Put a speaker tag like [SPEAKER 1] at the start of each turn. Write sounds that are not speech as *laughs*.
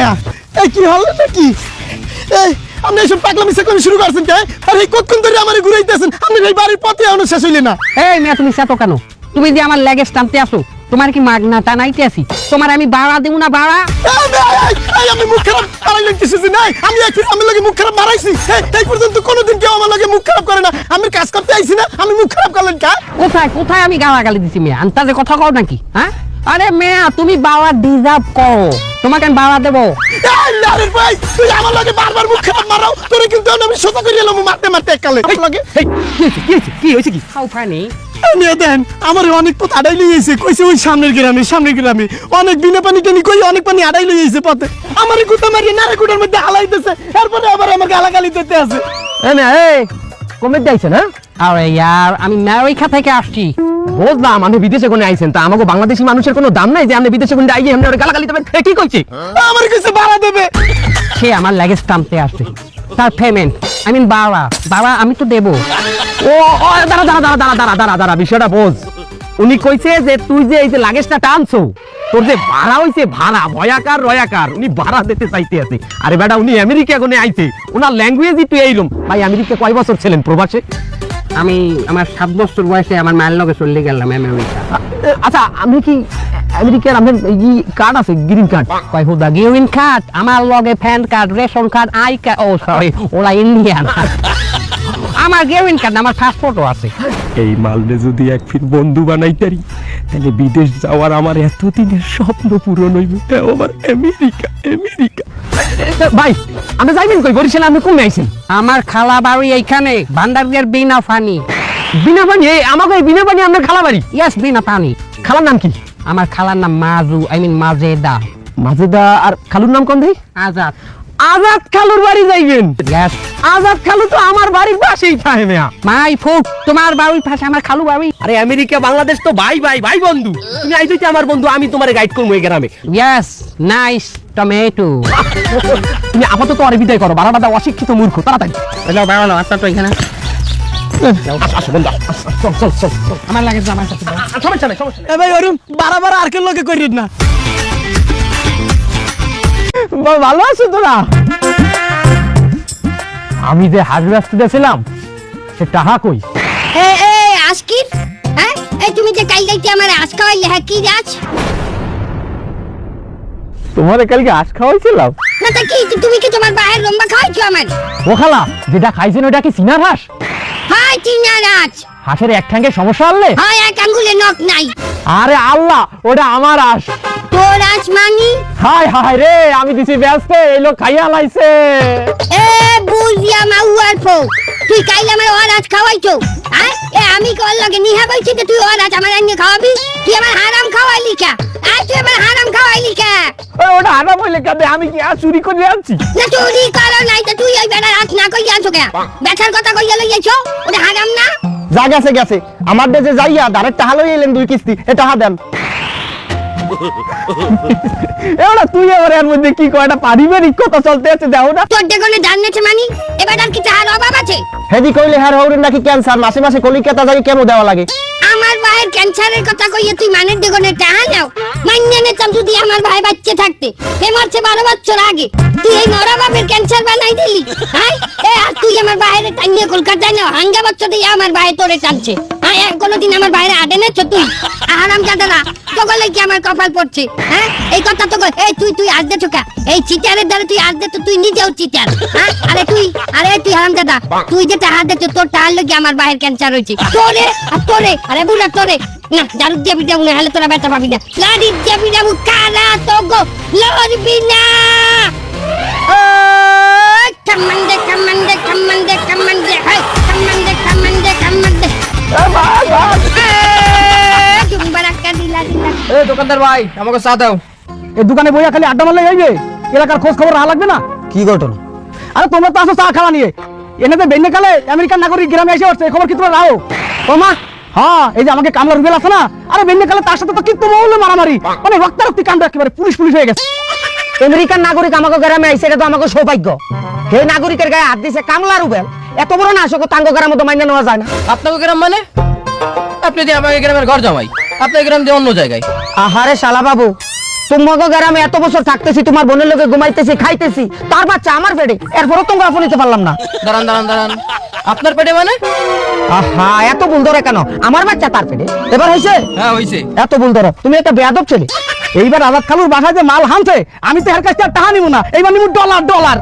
[SPEAKER 1] মিয়া এই কি হল নাকি? এই আপনি এসব পাগলামি সাকলামি শুরু করছেন কে? আর এই কতক্ষণ ধরে আমার ঘুরাইতেছেন? আপনি এই বাড়ির পথে এখনও শেষ হইলে না।
[SPEAKER 2] এই মেয়ে তুমি সেতো কেন? তুমি যে আমার লেগেজ টানতে আসো তোমার কি মাগনা টানাইতে আসি তোমার আমি বাড়া দেবো না বাড়া?
[SPEAKER 1] আমি মুখ খারাপ মারাই লাগতেছি যে নাই? আমি একদিন আমি লাগে মুখ খারাপ মারাইছি। এই, এই পর্যন্ত কোনোদিন কেউ আমার লাগে মুখ খারাপ করে না। আমি কাজ করতে আইছি না আমি মুখ খারাপ করলেন কা?
[SPEAKER 2] কোথায় কোথায় আমি গালাগালি দিছি মেয়ে? আন্তাজে কথা কও নাকি হ্যাঁ? আরে মেয়া তুমি বাবা ডিজার্ভ করো তোমাকে আমি বাবা দেবো।
[SPEAKER 1] এই, ভাই তুই আমার লাগে বারবার মুখ খারাপ মারাও। তোরে কিন্তু আমি সোজা করে এলাম মারতে মারতে একালে। লাগে
[SPEAKER 2] কি হয়েছে কি হয়েছে কি হয়েছে কি? হাউ ফানি
[SPEAKER 1] দেন আমার অনেক পথ আড়াই লইয়েছে কইছে ওই সামনের গ্রামে সামনের গ্রামে। অনেক বিনা পানি টানি কই অনেক পানি আড়াই পথে। আমার গুতা নারে কুটার মধ্যে হালাইতেছে। এরপরে আবার গালাগালি দিতে আছে।
[SPEAKER 3] এই কমে যাইছে না?
[SPEAKER 2] আরে ইয়ার আমি আমেরিকা থেকে আসছি।
[SPEAKER 3] বুঝলাম বিদেশে কোনে আইছেন। তা আমাকে বাংলাদেশি মানুষের কোনো দাম নাই যে আপনি বিদেশে কোনে আইয়ে গালাগালি দেবেন? কি কইছে?
[SPEAKER 1] আমার কাছে ভাড়া দেবে।
[SPEAKER 2] সে আমার লেগেজ টানতে আসছে তার পেমেন্ট আই মিন আমি তো দেবো।
[SPEAKER 3] ও ও দাঁড়া দাঁড়া দাঁড়া দাঁড়া দাঁড়া দাঁড়া দাঁড়া বিষয়টা বোঝ। উনি কইছে যে তুই যে এই যে লাগেজটা টানছো তোর যে ভাড়া হইছে ভাড়া ভয়াকার রয়াকার উনি ভাড়া দিতে চাইতে আছে। আরে বেটা উনি আমেরিকা কোনে আইছে? ওনার ল্যাঙ্গুয়েজই তুই এইরম। ভাই আমেরিকা কয় বছর ছিলেন প্রবাসে?
[SPEAKER 2] আমি আমার সাত বছর বয়সে আমার মায়ের লগে চলে গেলাম আমেরিকা।
[SPEAKER 3] আচ্ছা আমি কি আমেরিকার আপনার এই কার্ড আছে গ্রিন কার্ড
[SPEAKER 2] কয় হুদা গিউইন কার্ড আমার লগে PAN card ration card I card O sorry ওরা ইন্ডিয়ান আমার গিউইন কার্ড আমার পাসপোর্টও আছে।
[SPEAKER 3] এই মালদে যদি এক ফির বন্ধু বানাইতারি তাহলে বিদেশ যাওয়ার আমার এতদিনের স্বপ্ন পূরণ হইব। আমার আমেরিকা আমেরিকা। ভাই আপনি যাইবেন কই? বরিশালে আপনি কমে আইছেন?
[SPEAKER 2] আমার খালা বাড়ি এইখানে ভান্ডারিয়ার বিনা ফানি
[SPEAKER 3] বিনা পানি? এই আমাকে এই বিনা পানি আপনার খালা বাড়ি?
[SPEAKER 2] ইয়াস বিনা পানি।
[SPEAKER 3] খালার নাম কি?
[SPEAKER 2] আমার খালার নাম মাজু আই মিন মাজেদা।
[SPEAKER 3] মাজেদা আর খালুর নাম কোন দেই
[SPEAKER 2] আজাদ।
[SPEAKER 3] আজাদ খালুর বাড়ি যাইবেন? আজাদ খালু তো আমার বাড়ির পাশেই থাকে মেয়া।
[SPEAKER 2] মাই ফুট তোমার বাড়ির পাশে আমার খালু বাড়ি।
[SPEAKER 3] আরে আমেরিকা বাংলাদেশ তো ভাই ভাই ভাই বন্ধু। তুমি আইতে আমার বন্ধু আমি তোমার গাইড করব এই গ্রামে।
[SPEAKER 2] ইয়াস নাইস টমেটো
[SPEAKER 3] তুমি আপাতত আর বিদায় করো বারাটা দাও অশিক্ষিত মূর্খ তাড়াতাড়ি।
[SPEAKER 2] হ্যালো বেরোলো আপনার তো এখানে। আমার লাগে
[SPEAKER 3] সমস্যা নাই সমস্যা নাই।
[SPEAKER 1] এ ভাই অরুণ বারবার আর কেন লোকে করিস না।
[SPEAKER 3] ভালো আছো তোরা? আমি যে হাজ ব্যস্ততে ছিলাম সে টাহা কই?
[SPEAKER 4] এ এ আজকির? হ্যাঁ? এই তুমি যে কাল গাইতে আমার আজ খাওয়াইলে হ্যাঁ কি আজ
[SPEAKER 3] তোমার কালকে আজ খাওয়াইছিলাম?
[SPEAKER 4] না তা কি তুমি কি তোমার বাহের লম্বা খাওয়াইছো আমার?
[SPEAKER 3] ও খালা যেটা খাইছেন ওটা কি সিনার হাঁস?
[SPEAKER 4] হাই
[SPEAKER 3] হাঁসের এক ঠ্যাঙ্গে সমস্যা আনলে?
[SPEAKER 4] হাই এক আঙ্গুলে নখ নাই।
[SPEAKER 3] আরে আল্লাহ ওটা আমার হাঁস।
[SPEAKER 4] তোর আজ মানি?
[SPEAKER 3] হাই হাই রে আমি দিছি ব্যস্ত এই লোক খাইয়া লাইছে।
[SPEAKER 4] এ বুঝিয়া মাউয়ার ফো তুই কাইল আমার ওর আজ খাওয়াইছো? হ্যাঁ? এ আমি কল লাগে নিহা বলছি যে তুই ওর আজ আমার আনিয়ে খাওয়াবি? তুই আমার হারাম খাওয়াইলি কা? আজ তুই আমার হারাম খাওয়াইলি কা?
[SPEAKER 3] ওটা আনা বলে কাঁদে আমি কি আর চুরি করে আনছি?
[SPEAKER 4] না চুরি করো নাই তো তুই ওই বেড়ার আজ না কই আনছো কে? বেচার কথা কইয়া লইয়াছো ওটা হারাম না?
[SPEAKER 1] যা গেছে গেছে। আমার দেশে যাইয়া দাঁড়ের টাহা লই এলেন দুই কিস্তি এটা হা দেন। *laughs*
[SPEAKER 3] এবার তুই এবার এর মধ্যে কি কয়টা পারিবারিক কথা চলতে আছে দেখো না।
[SPEAKER 4] তোর দেখনে জাননেছে মানি? এবার আর কি তাহার অভাব আছে?
[SPEAKER 1] হেদি কইলে হৌরের নাকি ক্যান্সার মাসে মাসে কলিকাতা যাই কেন দেওয়া লাগে?
[SPEAKER 4] ভাইয়ের ক্যান্সারের কথা কইয়ে তুই মানের দিগনে টাহা নাও। মান্য নিতাম যদি আমার ভাই বাচ্চা থাকতে। এ মরছে বারো বছর আগে। তুই এই মরা বাপের ক্যান্সার বানাই দিলি হ্যাঁ এ, আর তুই আমার বাইরে টানিয়ে কলকাতায় নাও। হাঙ্গা বছর দিয়ে আমার ভাই তোরে টানছে। এক কোনোদিন আমার বাইরে আডে নেছ তুই? আরাম জাদারা তোগলে কি আমার কপাল পড়ছে? হ্যাঁ? এই কথা তো এই তুই তুই আজ দে এই চিটারের দ্বারা তুই আজ দে তো তুই নিজেও চিটার হ্যাঁ? আরে তুই আরে তুই হারাম দাদা তুই যে টাহার দে তোর টাহার লোক আমার ভাইয়ের ক্যান্সার হয়েছে। তোরে, আর তোরে, আরে বুড়া তোরে। না জারু দিয়ে বিটা মনে হলে তোরা ব্যথা পাবি না। লাড়ি দিয়ে বিটা মু কালা তো গো লড়বি না।
[SPEAKER 3] দোকানদার ভাই আমাকে চা দাও। এই দোকানে বইয়া খালি আড্ডা মারলে যাইবে এলাকার খোঁজ খবর রাখা লাগবে না?
[SPEAKER 1] কি ঘটনা?
[SPEAKER 3] আরে তোমরা তো আসো চা খাওয়া নিয়ে। এনে তো বেন্যে কালে আমেরিকান নাগরিক গ্রামে এসে উঠছে এই খবর কি তোমরা রাও? ও মা হ্যাঁ এই যে আমাকে কামলা রুবেল আছে না আরে বেন্যে কালে তার সাথে তো কিন্তু মহলে মারামারি। মানে রক্তারক্তি কাণ্ড একেবারে পুলিশ পুলিশ হয়ে গেছে।
[SPEAKER 5] আমেরিকান নাগরিক আমাকে গ্রামে আইছে এটা তো আমাকে সৌভাগ্য। হে নাগরিকের গায়ে হাত দিছে কামলা রুবেল। এত বড় না আসলে তাঙ্গ গ্রাম তো মাইনা নেওয়া যায় না।
[SPEAKER 6] আপনাকে গ্রাম মানে? আপনি দিয়ে আমাকে গ্রামের ঘর জামাই। আপনার গ্রাম দিয়ে অন্য জায়গায়।
[SPEAKER 5] আহারে শালা বাবু তোমাকে গ্রামে এত বছর থাকতেছি তোমার বোনের লোকে ঘুমাইতেছি খাইতেছি তার বাচ্চা আমার পেটে এরপরও তোমরা আপন নিতে পারলাম না।
[SPEAKER 6] দাঁড়ান দাঁড়ান দাঁড়ান। আপনার পেটে মানে?
[SPEAKER 5] আহা এত ভুল ধরে কেন? আমার বাচ্চা তার পেটে। এবার হয়েছে
[SPEAKER 6] হ্যাঁ হইছে।
[SPEAKER 5] এত ভুল ধরো তুমি একটা বেয়াদব ছেলে।
[SPEAKER 7] এইবার আজাদ খালুর বাসায় যে মাল হানছে আমি তো এর কাছে টাকা নিব না। এইবার নিব ডলার ডলার